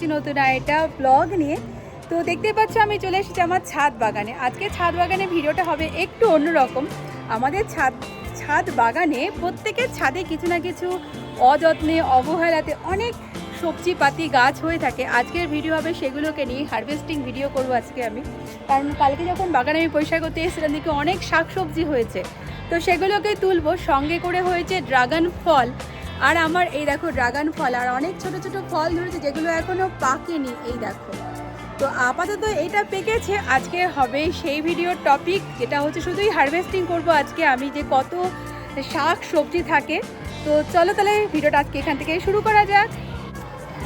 এসেছি নতুন আর একটা ব্লগ নিয়ে। তো দেখতে পাচ্ছ, আমি চলে এসেছি আমার ছাদ বাগানে। আজকে ছাদ বাগানে ভিডিওটা হবে একটু অন্যরকম। আমাদের ছাদ ছাদ বাগানে প্রত্যেকের ছাদে কিছু না কিছু অযত্নে, অবহেলাতে অনেক সবজি পাতি গাছ হয়ে থাকে। আজকের ভিডিও হবে সেগুলোকে নিয়ে হারভেস্টিং ভিডিও করব আজকে আমি। কারণ কালকে যখন বাগানে আমি পরিষ্কার করতে এসেছিলাম, দেখি অনেক শাকসবজি হয়েছে। তো সেগুলোকে তুলবো। সঙ্গে করে হয়েছে ড্রাগন ফল। আর আমার এই দেখো ড্রাগন ফল, আর অনেক ছোট ছোট ফল ধরেছে যেগুলো এখনও পাকেনি, এই দেখো। তো আপাতত এটা পেকেছে, আজকে হবে সেই ভিডিওর টপিক যেটা হচ্ছে শুধুই হারভেস্টিং করব আজকে আমি, যে কত শাক, সবজি থাকে। তো চলো তাহলে ভিডিওটা আজকে এখান থেকে শুরু করা যাক।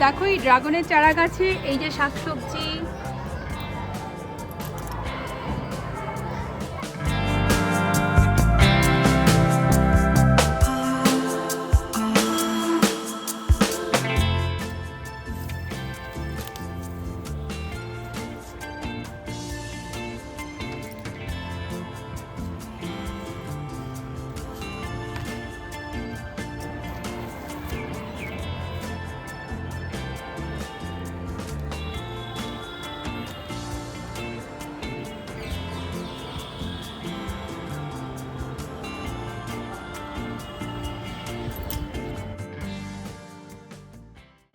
দেখো এই ড্রাগনের চারা গাছে এই যে শাক সবজি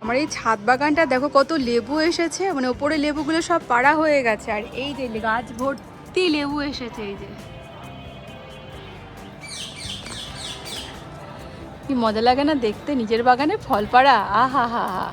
আমার এই ছাদ বাগানটা দেখো কত লেবু এসেছে মানে ওপরে লেবুগুলো সব পাড়া হয়ে গেছে। আর এই যে গাছ ভর্তি লেবু এসেছে এই যে। কি মজা লাগে না দেখতে? নিজের বাগানে ফল পাড়া? আহা হা হা।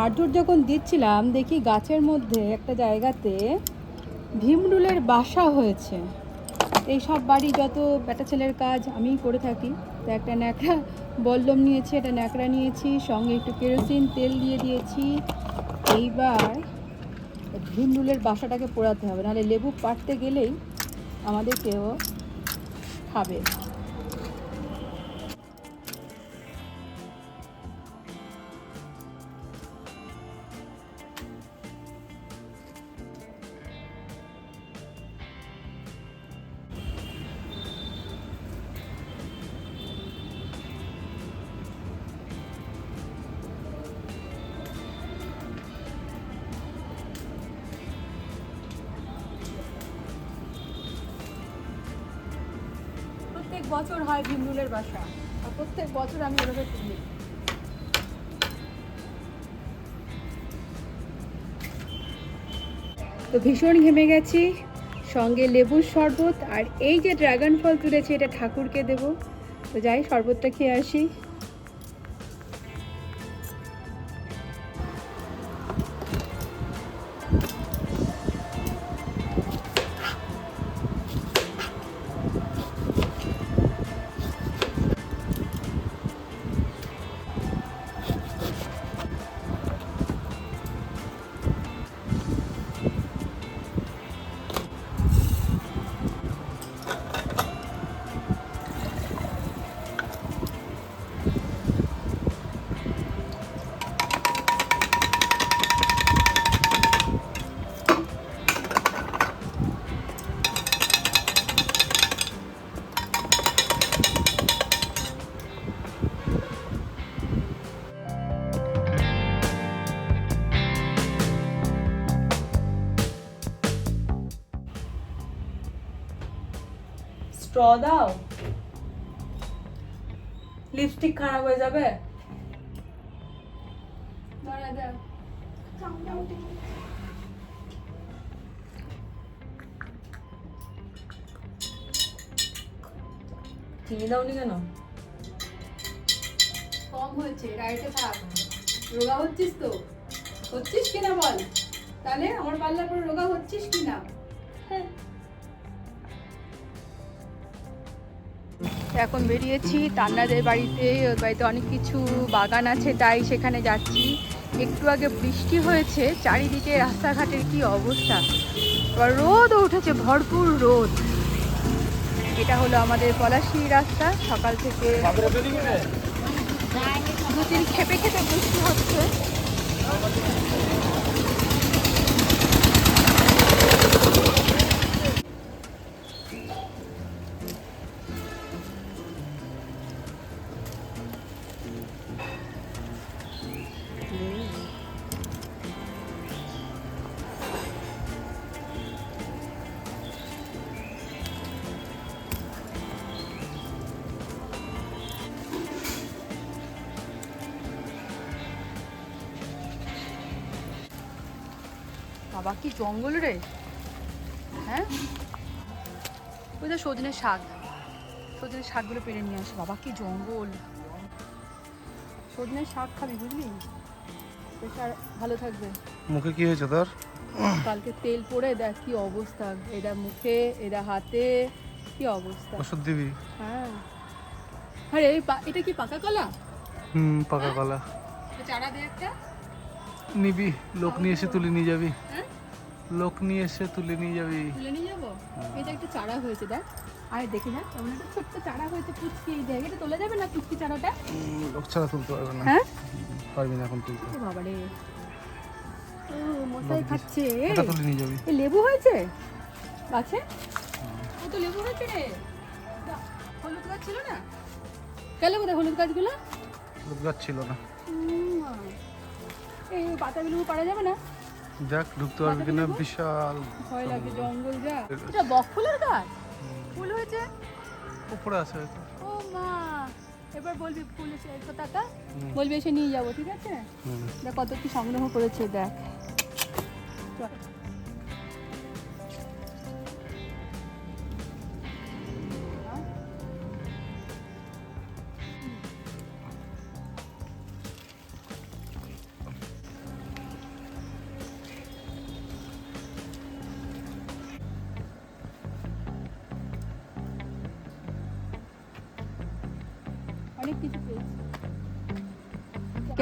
ঝাড়ঝুড় যখন দিচ্ছিলাম, দেখি গাছের মধ্যে একটা জায়গাতে ভীমরুলের বাসা হয়েছে। এই সব বাড়ি যত বেটা ছেলের কাজ আমিই করে থাকি। তো একটা ন্যাকড়া বল্লম নিয়েছি, একটা ন্যাকড়া নিয়েছি, সঙ্গে একটু কেরোসিন, তেল দিয়ে দিয়েছি। এইবার ভীমরুলের বাসাটাকে পোড়াতে হবে, নাহলে লেবু পাড়তে গেলেই আমাদের কেউ খাবে প্রত্যেক বছর হয় ভীমরুলের বাসা, আর প্রত্যেক বছর আমি এভাবে তুলি। তো ভীষণ ঘেমে গেছি, সঙ্গে লেবুর শরবত, আর এই যে ড্রাগন ফল তুলেছি, এটা ঠাকুরকে দেব। তো যাই, শরবতটা খেয়ে আসি। স্ট্র দাও। লিপস্টিক খারাপ হয়ে যাবে? চিনি দাওনি কেন? কম হয়েছে ডায়েটে থাক রোগা হচ্ছিস তো? হচ্ছিস কিনা বল? তাহলে আমার পাল্লার পরে রোগা হচ্ছিস কিনা? হ্যাঁ। এখন বেরিয়েছি, তান্নাদের বাড়িতে ওর বাড়িতে অনেক কিছু বাগান আছে, তাই সেখানে যাচ্ছি। একটু আগে বৃষ্টি হয়েছে, চারিদিকে রাস্তাঘাটের কি অবস্থা? এবার রোদও উঠেছে, ভরপুর রোদ। এটা হলো আমাদের পলাশি রাস্তা, সকাল থেকে দু তিন খেপে খেপে বৃষ্টি হচ্ছে। বাবা কি জঙ্গল রে? হ্যাঁ? ওই তো সজনের শাক। সজনের শাকগুলো পেরে নিয়ে আসে। বাবা কি জঙ্গল। সজনের শাক খাবি বুঝলি? প্রেশার ভালো থাকবে। মুখে কি হয়েছে তোর? কালকে তেল পড়ে দেখ কি অবস্থা। এরা মুখে এরা হাতে কি অবস্থা। ওষুধ দিবি? হ্যাঁ। আরে এটা কি পাকা কলা? হুম পাকা কলা। তো চারা দে একটা। নিবি লোক নিয়ে এসে তুলে নিয়ে যাবি। হ্যাঁ? লোক নিয়ে এসে তুলে নিয়ে যাবি। তুলে নিয়ে যাব? এটা একটা চারা হয়েছে দেখ। আরে দেখি না কেমন একটা ছোট্ট চারা হয়েছে পুচকি এই জায়গাটা। তোলা যাবে না পুচকি চারাটা? লোক ছাড়া তুলতে পারবে না। হ্যাঁ? পারবি না এখন তুলতে। বাবা রে ও মশাই খাচ্ছে। এটা তুলে নিয়ে যাবি। এ লেবু হয়েছে? গাছে? ও তো লেবু হয়েছে রে। হলুদ গাছ ছিল না? গেল কোথায় হলুদ গাছগুলো? লোক গাছ ছিল না। এই পাতাগুলো পারা যাবে না? দেখ ঢুকতে পারবে কিনা? বিশাল ভয় লাগে জঙ্গল যা। এটা বক ফুলের গাছ? ফুল হয়েছে? উপরে আছে ও মা! এবার বলবি ফুল এসে টাকা হুম। বলবি এসে নিয়ে যাব ঠিক আছে? দেখ কত কি সংগ্রহ করেছে দেখ।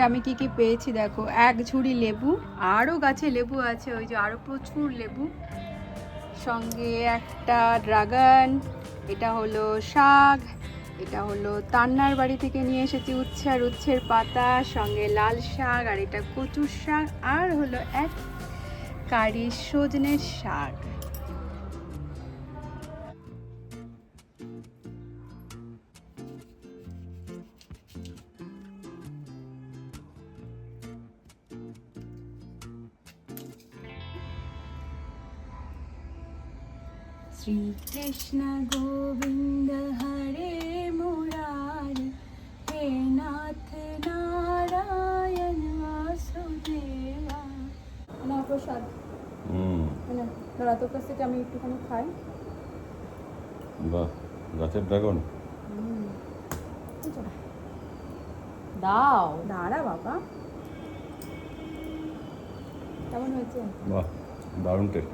আমি কি কি পেয়েছি দেখো? এক ঝুড়ি লেবু আরও গাছে লেবু আছে, ওই যে আরও প্রচুর লেবু। সঙ্গে একটা ড্রাগন, এটা হলো শাক, এটা হলো তান্নার বাড়ি থেকে নিয়ে এসেছি উচ্ছে আর উচ্ছের পাতা, সঙ্গে লাল শাক, আর এটা কচুর শাক, আর হলো এক কারি সজনের শাক। শ্রীকৃষ্ণ গোবিন্দ হরে মুরারি হে নাথ নারায়ণ বাসুদেবা। না প্রসাদ। হুম। না দাঁড়া তোর কাছ থেকে আমি একটুখানি খাই। বাহ গাছের ড্রাগন। দাও। দাঁড়া বাবা। কেমন হয়েছে? বাহ দারুণ টেস্ট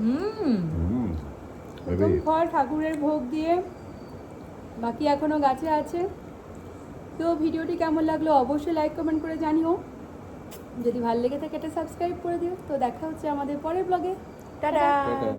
হুম। প্রথম ফল ঠাকুরের ভোগ দিয়ে। বাকি এখনও গাছে আছে। তো ভিডিওটি কেমন লাগল অবশ্যই লাইক কমেন্ট করে জানিও। যদি ভালো লেগে থাকে এটা সাবস্ক্রাইব করে দিও। তো দেখা হচ্ছে আমাদের পরের ব্লগে টাটা।